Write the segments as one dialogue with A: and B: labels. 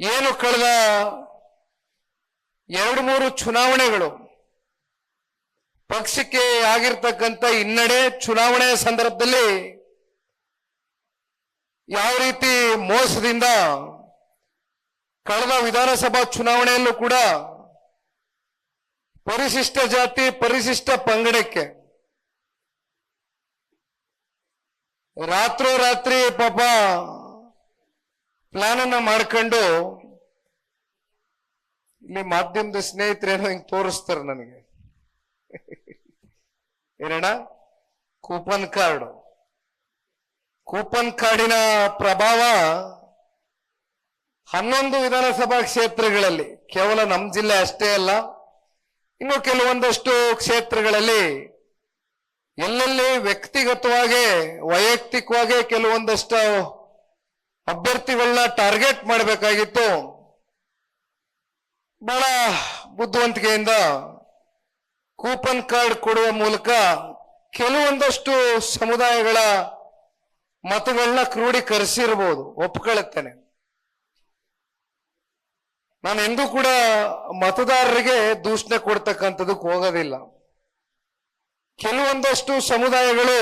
A: ಏನು ಕಳೆದ ಎರಡು ಮೂರು ಚುನಾವಣೆಗಳು ಪಕ್ಷಕ್ಕೆ ಆಗಿರ್ತಕ್ಕಂಥ ಹಿನ್ನಡೆ ಚುನಾವಣೆಯ ಸಂದರ್ಭದಲ್ಲಿ ಯಾವ ರೀತಿ ಮೋಸದಿಂದ ಕಳೆದ ವಿಧಾನಸಭಾ ಚುನಾವಣೆಯಲ್ಲೂ ಕೂಡ ಪರಿಶಿಷ್ಟ ಜಾತಿ, ಪರಿಶಿಷ್ಟ ಪಂಗಡಕ್ಕೆ ರಾತ್ರೋರಾತ್ರಿ ಪಾಪ ಪ್ಲಾನ್ ಅನ್ನ ಮಾಡ್ಕೊಂಡು ಇಲ್ಲಿ ಮಾಧ್ಯಮದ ಸ್ನೇಹಿತರೇನೋ ಹಿಂಗೆ ತೋರಿಸ್ತಾರೆ ನನಗೆ. ಏನಣ್ಣ? Coupon card. ಕೂಪನ್ ಕಾರ್ಡಿನ ಪ್ರಭಾವ ಹನ್ನೊಂದು ವಿಧಾನಸಭಾ ಕ್ಷೇತ್ರಗಳಲ್ಲಿ, ಕೇವಲ ನಮ್ಮ ಜಿಲ್ಲೆ ಅಷ್ಟೇ ಅಲ್ಲ, ಇನ್ನು ಕೆಲವೊಂದಷ್ಟು ಕ್ಷೇತ್ರಗಳಲ್ಲಿ ಎಲ್ಲೆಲ್ಲಿ ವ್ಯಕ್ತಿಗತವಾಗಿ, ವೈಯಕ್ತಿಕವಾಗಿ ಕೆಲವೊಂದಷ್ಟು ಅಭ್ಯರ್ಥಿಗಳನ್ನ ಟಾರ್ಗೆಟ್ ಮಾಡಬೇಕಾಗಿತ್ತು. ಬಹಳ ಬುದ್ಧಿವಂತಿಕೆಯಿಂದ ಕೂಪನ್ ಕಾರ್ಡ್ ಕೊಡುವ ಮೂಲಕ ಕೆಲವೊಂದಷ್ಟು ಸಮುದಾಯಗಳ ಮತಗಳನ್ನ ಕ್ರೋಢೀಕರಿಸಿರ್ಬೋದು ಒಪ್ಕೊಳ್ಳುತ್ತೇನೆ ನಾನು ಎಂದೂ ಕೂಡ ಮತದಾರರಿಗೆ ದೂಷಣೆ ಕೊಡ್ತಕ್ಕಂಥದಕ್ಕೆ ಹೋಗೋದಿಲ್ಲ. ಕೆಲವೊಂದಷ್ಟು ಸಮುದಾಯಗಳು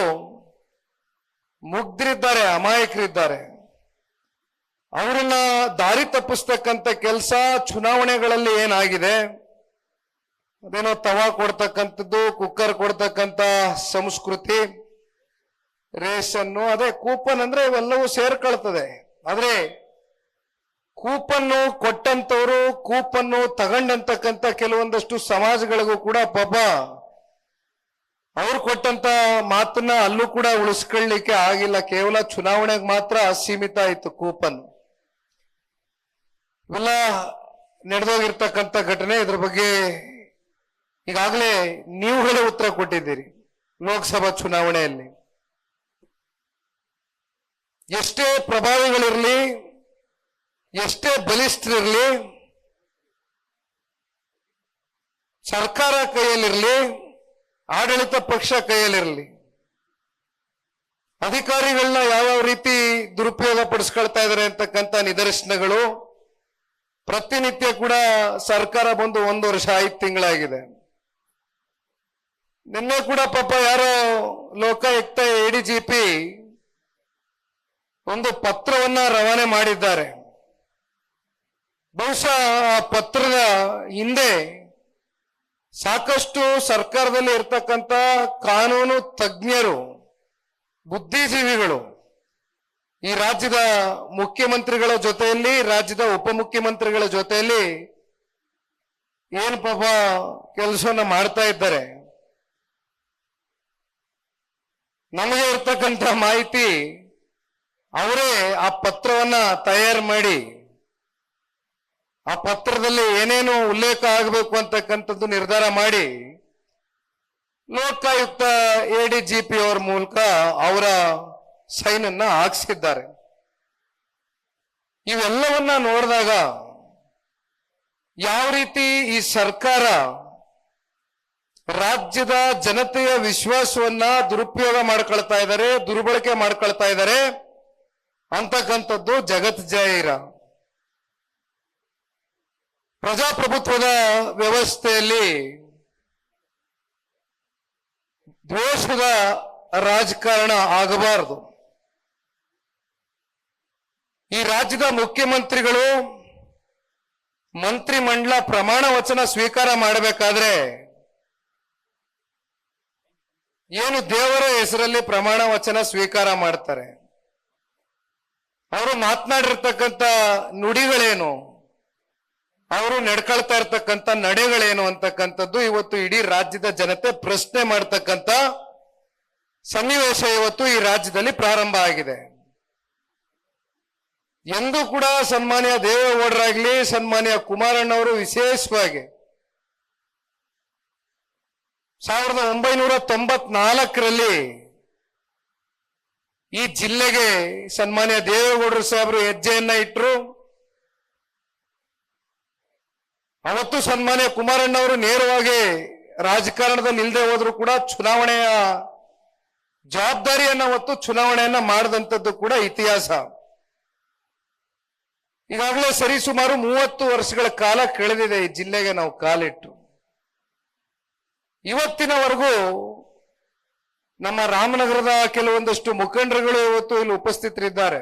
A: ಮುಗ್ಧರಿದ್ದಾರೆ, ಅಮಾಯಕರಿದ್ದಾರೆ. ಅವರನ್ನ ದಾರಿ ತಪ್ಪಿಸ್ತಕ್ಕಂಥ ಕೆಲಸ ಚುನಾವಣೆಗಳಲ್ಲಿ ಏನಾಗಿದೆ? ಅದೇನೋ ತವಾ ಕೊಡ್ತಕ್ಕಂಥದ್ದು, ಕುಕ್ಕರ್ ಕೊಡ್ತಕ್ಕಂಥ ಸಂಸ್ಕೃತಿ, ರೇಷನ್ನು, ಅದೇ ಕೂಪನ್ ಅಂದ್ರೆ ಇವೆಲ್ಲವೂ ಸೇರ್ಕೊಳ್ತದೆ. ಆದ್ರೆ ಕೂಪನ್ನು ಕೊಟ್ಟಂತವರು ಕೂಪನ್ನು ತಗೊಂಡಂತಕ್ಕಂಥ ಕೆಲವೊಂದಷ್ಟು ಸಮಾಜಗಳಿಗೂ ಕೂಡ ಪಾಪ ಅವ್ರು ಕೊಟ್ಟಂತ ಮಾತನ್ನ ಅಲ್ಲೂ ಕೂಡ ಉಳಿಸ್ಕೊಳ್ಳಿಕ್ಕೆ ಆಗಿಲ್ಲ. ಕೇವಲ ಚುನಾವಣೆಗೆ ಮಾತ್ರ ಸೀಮಿತ ಆಯ್ತು ಕೂಪನ್. ಇವೆಲ್ಲ ನಡೆದೋಗಿರ್ತಕ್ಕಂಥ ಘಟನೆ ಇದ್ರ ಬಗ್ಗೆ ಈಗಾಗಲೇ ನೀವುಗಳೇ ಉತ್ತರ ಕೊಟ್ಟಿದ್ದೀರಿ ಲೋಕಸಭಾ ಚುನಾವಣೆಯಲ್ಲಿ. ಎಷ್ಟೇ ಪ್ರಭಾವಿಗಳಿರಲಿ, ಎಷ್ಟೇ ಬಲಿಷ್ಠರಿರಲಿ, ಸರ್ಕಾರ ಕೈಯಲ್ಲಿರಲಿ, ಆಡಳಿತ ಪಕ್ಷ ಕೈಯಲ್ಲಿರಲಿ, ಅಧಿಕಾರಿಗಳನ್ನ ಯಾವ್ಯಾವ ರೀತಿ ದುರುಪಯೋಗ ಪಡಿಸ್ಕೊಳ್ತಾ ಇದಾರೆ ಅಂತಕ್ಕಂಥ ನಿದರ್ಶನಗಳು ಪ್ರತಿನಿತ್ಯ ಕೂಡ ಸರ್ಕಾರ ಬಂದು ಒಂದು ವರ್ಷ, ಐದು ತಿಂಗಳಾಗಿದೆ. ನಿನ್ನೆ ಕೂಡ ಪಾಪ ಯಾರೋ ಲೋಕಾಯುಕ್ತ ಎಡಿಜಿಪಿ ಒಂದು ಪತ್ರವನ್ನ ರವಾನೆ ಮಾಡಿದ್ದಾರೆ. ಬಹುಶಃ ಆ ಪತ್ರದ ಹಿಂದೆ ಸಾಕಷ್ಟು ಸರ್ಕಾರದಲ್ಲಿ ಇರ್ತಕ್ಕಂಥ ಕಾನೂನು ತಜ್ಞರು, ಬುದ್ಧಿಜೀವಿಗಳು ಈ ರಾಜ್ಯದ ಮುಖ್ಯಮಂತ್ರಿಗಳ ಜೊತೆಯಲ್ಲಿ, ರಾಜ್ಯದ ಉಪಮುಖ್ಯಮಂತ್ರಿಗಳ ಜೊತೆಯಲ್ಲಿ ಏನು ಪಾಪ ಕೆಲಸವನ್ನ ಮಾಡ್ತಾ ಇದ್ದಾರೆ. ನಮಗೆ ಇರ್ತಕ್ಕಂಥ ಮಾಹಿತಿ ಅವರೇ ಆ ಪತ್ರವನ್ನ ತಯಾರು ಮಾಡಿ, ಆ ಪತ್ರದಲ್ಲಿ ಏನೇನು ಉಲ್ಲೇಖ ಆಗಬೇಕು ಅಂತಕ್ಕಂಥದ್ದು ನಿರ್ಧಾರ ಮಾಡಿ, ಲೋಕಾಯುಕ್ತ ಎಡಿಜಿಪಿ ಅವರ ಮೂಲಕ ಅವರ ಸೈನ್ ಅನ್ನ ಹಾಕ್ಸಿದ್ದಾರೆ. ಇವೆಲ್ಲವನ್ನ ನೋಡಿದಾಗ ಯಾವ ರೀತಿ ಈ ಸರ್ಕಾರ ರಾಜ್ಯದ ಜನತೆಯ ವಿಶ್ವಾಸವನ್ನ ದುರುಪಯೋಗ ಮಾಡ್ಕೊಳ್ತಾ ಇದ್ದಾರೆ, ದುರ್ಬಳಕೆ ಮಾಡ್ಕೊಳ್ತಾ ಇದ್ದಾರೆ, ಅಂತಕ್ಕಂಥದ್ದು ಜಗತ್ ಜಾಹೀರ ಪ್ರಜಾಪ್ರಭುತ್ವದ ವ್ಯವಸ್ಥೆಯಲ್ಲಿ ದ್ವೇಷದ ರಾಜಕಾರಣ ಆಗಬಾರದು. ಈ ರಾಜ್ಯದ ಮುಖ್ಯಮಂತ್ರಿಗಳು ಮಂತ್ರಿಮಂಡಲ ಪ್ರಮಾಣ ವಚನ ಸ್ವೀಕಾರ ಮಾಡಬೇಕಾದ್ರೆ ಏನು ದೇವರ ಹೆಸರಲ್ಲಿ ಪ್ರಮಾಣ ವಚನ ಸ್ವೀಕಾರ ಮಾಡ್ತಾರೆ? ಅವರು ಮಾತನಾಡಿರ್ತಕ್ಕಂಥ ನುಡಿಗಳೇನು? ಅವರು ನಡ್ಕೊಳ್ತಾ ಇರ್ತಕ್ಕಂಥ ನಡೆಗಳೇನು ಅಂತಕ್ಕಂಥದ್ದು ಇವತ್ತು ಇಡೀ ರಾಜ್ಯದ ಜನತೆ ಪ್ರಶ್ನೆ ಮಾಡ್ತಕ್ಕಂಥ ಸನ್ನಿವೇಶ ಇವತ್ತು ಈ ರಾಜ್ಯದಲ್ಲಿ ಪ್ರಾರಂಭ ಆಗಿದೆ. ಎಂದೂ ಕೂಡ ಸನ್ಮಾನ್ಯ ದೇವೇಗೌಡರಾಗ್ಲಿ ಸನ್ಮಾನ್ಯ ಕುಮಾರಣ್ಣವರು ವಿಶೇಷವಾಗಿ ಸಾವಿರದ ಒಂಬೈನೂರ ತೊಂಬತ್ನಾಲ್ಕರಲ್ಲಿ ಈ ಜಿಲ್ಲೆಗೆ ಸನ್ಮಾನ್ಯ ದೇವೇಗೌಡರು ಸಾಹೇಬರು ಹೆಜ್ಜೆಯನ್ನ ಇಟ್ಟರು ಅವತ್ತು ಸನ್ಮಾನ್ಯ ಕುಮಾರಣ್ಣವರು ನೇರವಾಗಿ ರಾಜಕಾರಣದ ನಿಲ್ಲದೆ ಹೋದ್ರು ಕೂಡ ಚುನಾವಣೆಯ ಜವಾಬ್ದಾರಿಯನ್ನ ಹೊತ್ತು ಚುನಾವಣೆಯನ್ನ ಮಾಡಿದಂಥದ್ದು ಕೂಡ ಇತಿಹಾಸ. ಈಗಾಗಲೇ ಸರಿಸುಮಾರು ಮೂವತ್ತು ವರ್ಷಗಳ ಕಾಲ ಕಳೆದಿದೆ ಈ ಜಿಲ್ಲೆಗೆ ನಾವು ಕಾಲಿಟ್ಟು. ಇವತ್ತಿನವರೆಗೂ ನಮ್ಮ ರಾಮನಗರದ ಕೆಲವೊಂದಷ್ಟು ಮುಖಂಡರುಗಳು ಇವತ್ತು ಇಲ್ಲಿ ಉಪಸ್ಥಿತರಿದ್ದಾರೆ.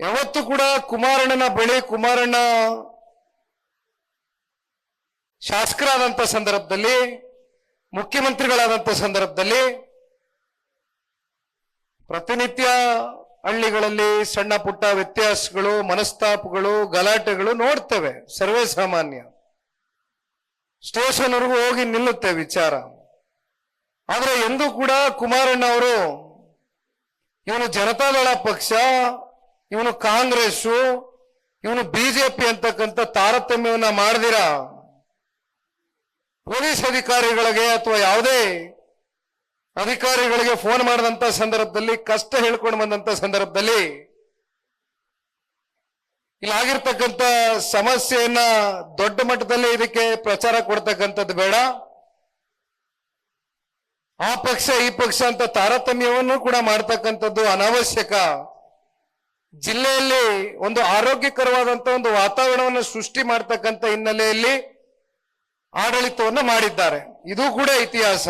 A: ಯಾವತ್ತು ಕೂಡ ಕುಮಾರಣ್ಣನ ಬಳಿ ಕುಮಾರಣ್ಣ ಶಾಸಕರಾದಂತ ಸಂದರ್ಭದಲ್ಲಿ ಮುಖ್ಯಮಂತ್ರಿಗಳಾದಂಥ ಸಂದರ್ಭದಲ್ಲಿ ಪ್ರತಿನಿತ್ಯ ಹಳ್ಳಿಗಳಲ್ಲಿ ಸಣ್ಣ ಪುಟ್ಟ ವ್ಯತ್ಯಾಸಗಳು, ಮನಸ್ತಾಪಗಳು, ಗಲಾಟೆಗಳು ನೋಡ್ತೇವೆ, ಸರ್ವೇ ಸಾಮಾನ್ಯ. ಸ್ಟೇಷನ್ವರೆಗೂ ಹೋಗಿ ನಿಲ್ಲುತ್ತೆ ವಿಚಾರ. ಆದರೆ ಎಂದೂ ಕೂಡ ಕುಮಾರಣ್ಣ ಅವರು, ಇವನು ಜನತಾದಳ ಪಕ್ಷ, ಇವನು ಕಾಂಗ್ರೆಸ್ಸು, ಇವನು ಬಿಜೆಪಿ ಅಂತಕ್ಕಂಥ ತಾರತಮ್ಯವನ್ನ ಮಾಡದಿರ? ಪೊಲೀಸ್ ಅಧಿಕಾರಿಗಳಿಗೆ ಅಥವಾ ಯಾವುದೇ ಅಧಿಕಾರಿಗಳಿಗೆ ಫೋನ್ ಮಾಡಿದಂತ ಸಂದರ್ಭದಲ್ಲಿ, ಕಷ್ಟ ಹೇಳ್ಕೊಂಡು ಬಂದಂತ ಸಂದರ್ಭದಲ್ಲಿ, ಇಲ್ಲಿ ಆಗಿರ್ತಕ್ಕಂಥ ಸಮಸ್ಯೆಯನ್ನ ದೊಡ್ಡ ಮಟ್ಟದಲ್ಲಿ ಇದಕ್ಕೆ ಪ್ರಚಾರ ಕೊಡ್ತಕ್ಕಂಥದ್ದು ಬೇಡ. ಆ ಪಕ್ಷ, ಈ ಪಕ್ಷ ಅಂತ ತಾರತಮ್ಯವನ್ನು ಕೂಡ ಮಾಡ್ತಕ್ಕಂಥದ್ದು ಅನಾವಶ್ಯಕ. ಜಿಲ್ಲೆಯಲ್ಲಿ ಒಂದು ಆರೋಗ್ಯಕರವಾದಂತ ಒಂದು ವಾತಾವರಣವನ್ನು ಸೃಷ್ಟಿ ಮಾಡ್ತಕ್ಕಂಥ ಹಿನ್ನೆಲೆಯಲ್ಲಿ ಆಡಳಿತವನ್ನು ಮಾಡಿದ್ದಾರೆ. ಇದು ಕೂಡ ಇತಿಹಾಸ.